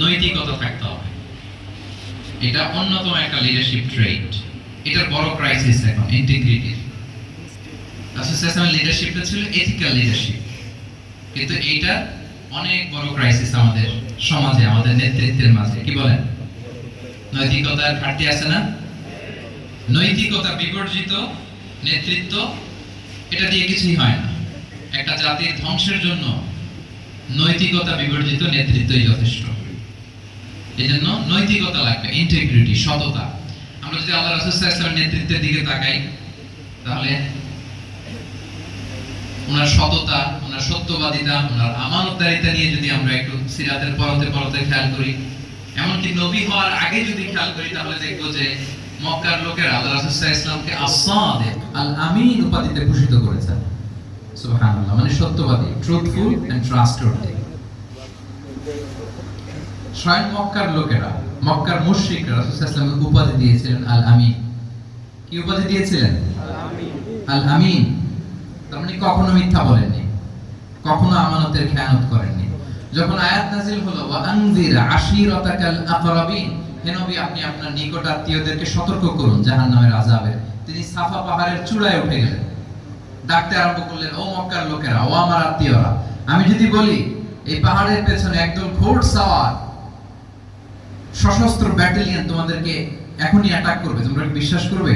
নৈতিকতা থাকতে হবে। এটা অন্যতম একটা লিডারশিপ ট্রেড এটার বড় ক্রাইসিস এখন ইন্টিগ্রিটি অ্যাসোসিয়েশনের লিডারশিপটা ছিল এথিক্যাল লিডারশিপ কিন্তু এইটা অনেক বড় ক্রাইসিস আমাদের সমাজে, আমাদের নেতৃত্বের মাঝে। কি বলেন? নৈতিকতার ঘাটতি আছে না? নৈতিকতা বিবর্জিত, নেতৃত্ব, এটা দিয়ে কিছুই হয় না। একটা জাতির ধ্বংসের জন্য নৈতিকতা বিবর্জিত নেতৃত্বই যথেষ্ট। এই জন্য নৈতিকতা লাগবে ইন্টিগ্রিটি সততা। আমরা যদি আল্লাহ রাসুলের নেতৃত্বের দিকে তাকাই, তাহলে ওনার সততা, ওনার সত্যবাদিতা, ওনার আমানতদারিতা নিয়ে যদি আমরা একটু সিরাতের পরতে পরতে খেয়াল করি, এমনকি নবী হওয়ার আগে যদি খেয়াল করি, তাহলে দেখব যে মক্কার লোকেরা আল্লাহ রাসূল ইসলামকে আসাদিক আল আমিন উপাধিতে ভূষিত করেছেন। সুবহানাল্লাহ মানে সত্যবাদী ট্রুথফুল এন্ড ট্রাস্টওয়ার্দি স্বয়ং মক্কার লোকেরা মক্কার মুশরিকরা রাসূল ইসলামকে উপাধি দিয়েছিলেন আল আমিন কি উপাধি দিয়েছিলেন? আল আমিন তার মানে কখনো মিথ্যা বলেননি কখনো আমানতের খেয়ানত করেননি। যখন আয়াত নাজিল হলো ওয়া আনজির আশিরাতাকাল আকরাবিন হে নবী আপনি আপনার নিকট আত্মীয়দেরকে সতর্ক করুন জাহান্নামের আযাবের। তিনি সাফা পাহাড়ের চূড়ায় উঠে গেলেন। ডাকতে আরম্ভ করলেন ও মক্কার লোকেরা ও আমার আত্মীয়রা আমি যদি বলি এই পাহাড়ের পেছনে একদল ঘোড় সাওয়ার সশস্ত্র ব্যাটালিয়ন তোমাদেরকে এখনই অ্যাটাক করবে। তোমরা বিশ্বাস করবে?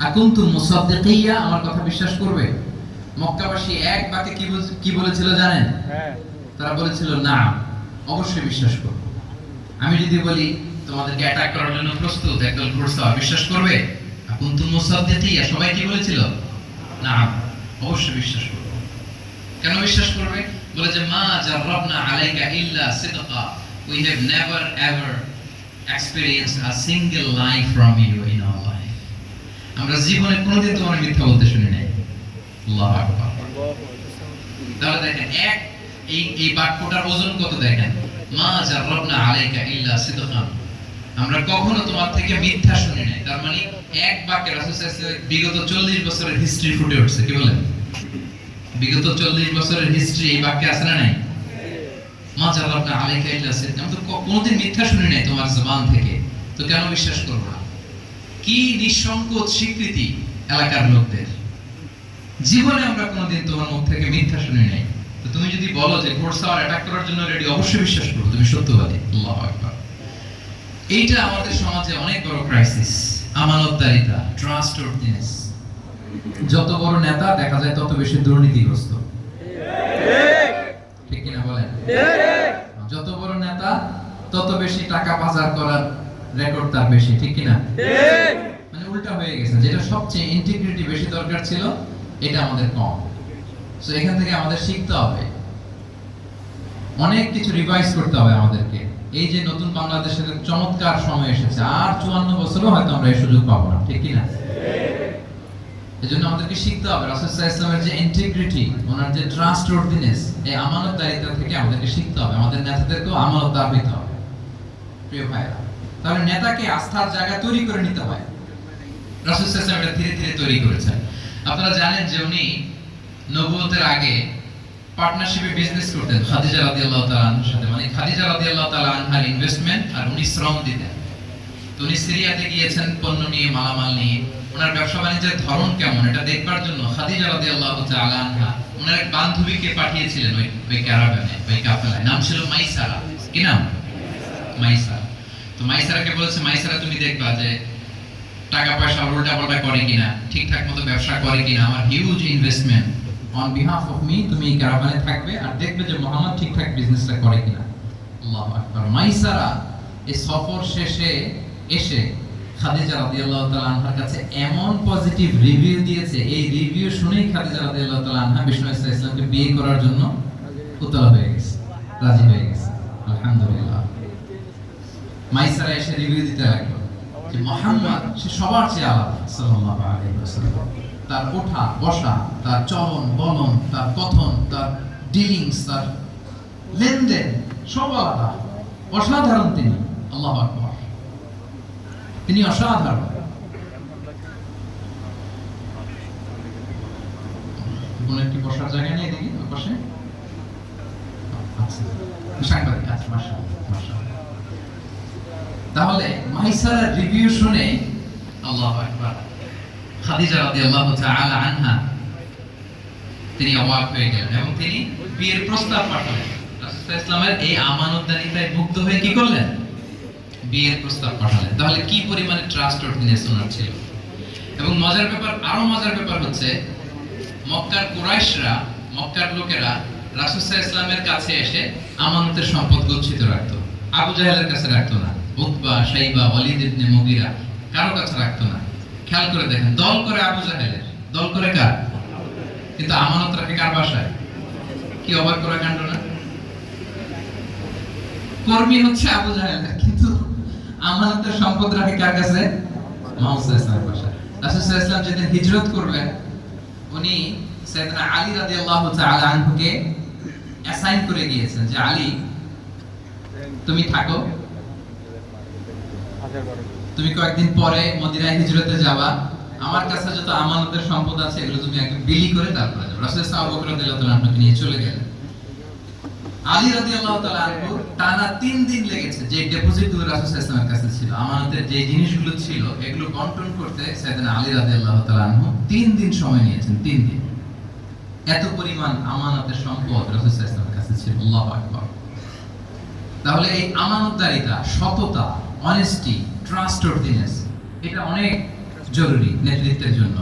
আকুনতুম মুসাদ্দিকিয়া আমার কথা বিশ্বাস করবে? মক্কাবাসী এক বাক্যে কি কি বলেছিল জানেন? হ্যাঁ। তারা বলেছিল না অবশ্যই বিশ্বাস করব। আমি যদি বলি তোমাদেরকে অ্যাটাক করার জন্য প্রস্তুত একদল ঘোড়সা বিশ্বাস করবে? আকুনতুম মুসাদ্দিকিয়া সবাই কি বলেছিল? না, অবশ্যই বিশ্বাস করব। কেন বিশ্বাস করবে? বলে যে, মা জাররাবনা আলাইকা ইল্লা সিদকা we have never ever experienced a single line from you in our life আমরা জীবনে কোনোদিন তোমার মিথ্যা বলতে শুনি নাই। আল্লাহু আকবার। তাহলে দেখেন, এক, এই এই বাক্যটার ওজন কত দেখেন? মা জাররাবনা আলাইকা ইল্লা সিদকান আমরা কখনো তোমার থেকে মিথ্যা শুনি নাই। তার মানে এক বাক্যে রাসূল বিগত 40 বছরের হিস্ট্রি ফুটে উঠছে, কি বলেন? বিগত 40 বছরের হিস্ট্রি এই বাক্যে আছে না নাই? আমি তো কোনোদিন মিথ্যা শুনি নাই তোমার জবান থেকে। তো কেন বিশ্বাস করব না? কি নিঃসংকোচ স্বীকৃতি এলাকার লোকদের? জীবনে আমরা কোনোদিন তোমার মুখ থেকে মিথ্যা শুনি নাই। তো তুমি যদি বলো যে ঘোড়সাওয়ার অ্যাটাক করার জন্য রেডি অবশ্যই বিশ্বাস করো তুমি সত্যবাদী। আল্লাহু আকবার। এইটা আমাদের সমাজে অনেক বড় ক্রাইসিস আমানতদারিতা ট্রাস্টওয়ার্থিনেস যত বড় নেতা দেখা যায় তত বেশি দুর্নীতিগ্রস্ত। ঠিক কিনা বলেন? যত বড় নেতা, তত বেশি টাকা পাচার করার রেকর্ড তার বেশি, ঠিক কিনা? মানে উল্টা হয়ে গেছে। যেটা সবচেয়ে ইন্টিগ্রিটি বেশি দরকার ছিল, এটা আমাদের কম। সো এখান থেকে আমাদের শিখতে হবে। অনেক কিছু রিভাইজ করতে হবে আমাদেরকে। এই যে নতুন বাংলাদেশের চমৎকার সময় এসেছে, আর চুয়ান্ন বছরও হয়তো আমরা এই সুযোগ পাবো না, ঠিক কি না এজন্য আমাদেরকে শিখতে হবে যে ইন্টিগ্রিটি ওনার যে ট্রাস্টওয়ার্থিনেস এই আমানতদারিতা থেকে আমাদেরকে শিখতে হবে, আমাদের নেতাদেরকেও হইতে হবে। প্রিয় তাহলে নেতাকে আস্থার জায়গা তৈরি করে নিতে হয়। ইসলাম এটা ধীরে ধীরে তৈরি করেছেন। আপনারা জানেন যে উনি নবুয়তের আগে পার্টনারশিপে বিজনেস করতেন খাদিজা রাদিয়াল্লাহু আনহার সাথে। মানে খাদিজা রাদিয়াল্লাহু তাআলা আনহার ইনভেস্টমেন্ট আর উনি শ্রম দিতেন। তো উনি সিরিয়াতে গিয়েছেন, পণ্য নিয়ে, মালামাল নিয়ে। ওনার ব্যবসা বাণিজ্যের ধরন কেমন, এটা দেখবার জন্য খাদিজা রাদিয়াল্লাহু তাআলা আনহা ওনার এক বান্ধবীকে পাঠিয়েছিলেন ওই ওই ক্যারাভানে ওই কাফেলায়। নাম ছিল মাইসারা। কি নাম? মাইসারা। তো মাইসারাকে বলেছে, মাইসারা, তুমি দেখবা যে টাকা পয়সা উল্টা পাল্টা করে কিনা, ঠিকঠাক মতো ব্যবসা করে কিনা। আমার huge investment on behalf of me তুমি এই ক্যারাভানে থাকবে আর দেখবে যে মোহাম্মদ ঠিকঠাক বিজনেসটা করে কিনা। আল্লাহু আকবার। মাইসারা এই সফর শেষে এসে খাদিজা রাদিয়াল্লাহু তাআলা আনহার কাছে এমন পজিটিভ রিভিউ দিয়েছে। এই রিভিউ শুনেই খাদিজা রাদিয়াল্লাহু তাআলা আনহা বিষ্ণু ইসলাম ইসলামকে বিয়ে করার জন্য উতলা হয়ে গেছে, রাজি হয়ে গেছে। আলহামদুলিল্লাহ। মাইসারা এসে রিভিউ দিতে লাগল যে মোহাম্মদ সে সবার চেয়ে আলাদা। সাল্লাল্লাহু আলাইহি ওয়াসাল্লাম। তার ওঠা, বসা, তার চলন বলন তার কথন, তার ডিলিংস তার লেনদেন, সব আলাদা। অসাধারণ তিনি, আল্লাহ আকবার। তিনি অসাধারণ। কোনো একটি বসার জায়গা নেই দেখি, ওই আচ্ছা আচ্ছা তাহলে মাইসারার রিভিউ শুনে আল্লাহু আকবার। খাদিজা তাআলা আনহা, তিনি অবাক হয়ে গেলেন এবং তিনি বিয়ের প্রস্তাব পাঠালেন। ইসলামের এই মুগ্ধ হয়ে কি করলেন? বিয়ের প্রস্তাব পাঠালেন। তাহলে কি পরিমাণে ট্রাস্ট ছিল? এবং মজার ব্যাপার, আরও মজার ব্যাপার হচ্ছে, মক্কার কুরাইশরা, মক্কার লোকেরা রাসূলুল্লাহ ইসলামের কাছে এসে আমানতের সম্পদ গচ্ছিত রাখতো। আবু জাহেলের কাছে রাখতো না, Utba, Shaiba, Walid ibn Mughira কারও কাছে রাখতো না। খেয়াল করে দেখেন, দল করে আবু জাহেলের দল করে কার? কিন্তু আমানত রাখে কার বাসায়? কি অবাক করা কাণ্ড না? কর্মী হচ্ছে আবু জাহেল, কিন্তু আমানতের সম্পদ রাখে কার কাছে? মোহাম্মদ ইসলামের বাসায়। রাসূল আলাইহি যেদিন হিজরত করবেন, উনি সাইয়েদনা আলী রাদিয়াল্লাহু তাআলা আনহুকে অ্যাসাইন করে গিয়েছেন যে, আলী, তুমি থাকো। তুমি কয়েকদিন পরে মদিনায় হিজরতে যাবা। আমার কাছে যত আমানতের সম্পদ আছে, এগুলো তুমি আগে বিলি করে তারপরে যাও রাসূল সাল্লাল্লাহু আলাইহি ওয়াসাল্লাম আপনাকে নিয়ে চলে গেলেন। আলী রাদিয়াল্লাহু তাআলা আনহু টানা তিন দিন লেগেছে যে ডিপোজিটগুলো রাসূল সাল্লাল্লাহু কাছে ছিল, আমানতের যে জিনিসগুলো ছিল, এগুলো কন্ট্রোল করতে সাইয়েদনা আলী রাদিয়াল্লাহু তাআলা আনহু তিন দিন সময় নিয়েছেন, তিন দিন। এত পরিমাণ আমানতের সম্পদ রাসূল সাল্লাল্লাহু কাছে ছিল। আল্লাহু আকবার। তাহলে এই আমানতদারিতা, সততা অনেস্টি ট্রাস্টওয়ার্দিনেস এটা অনেক জরুরি নেতৃত্বের জন্য।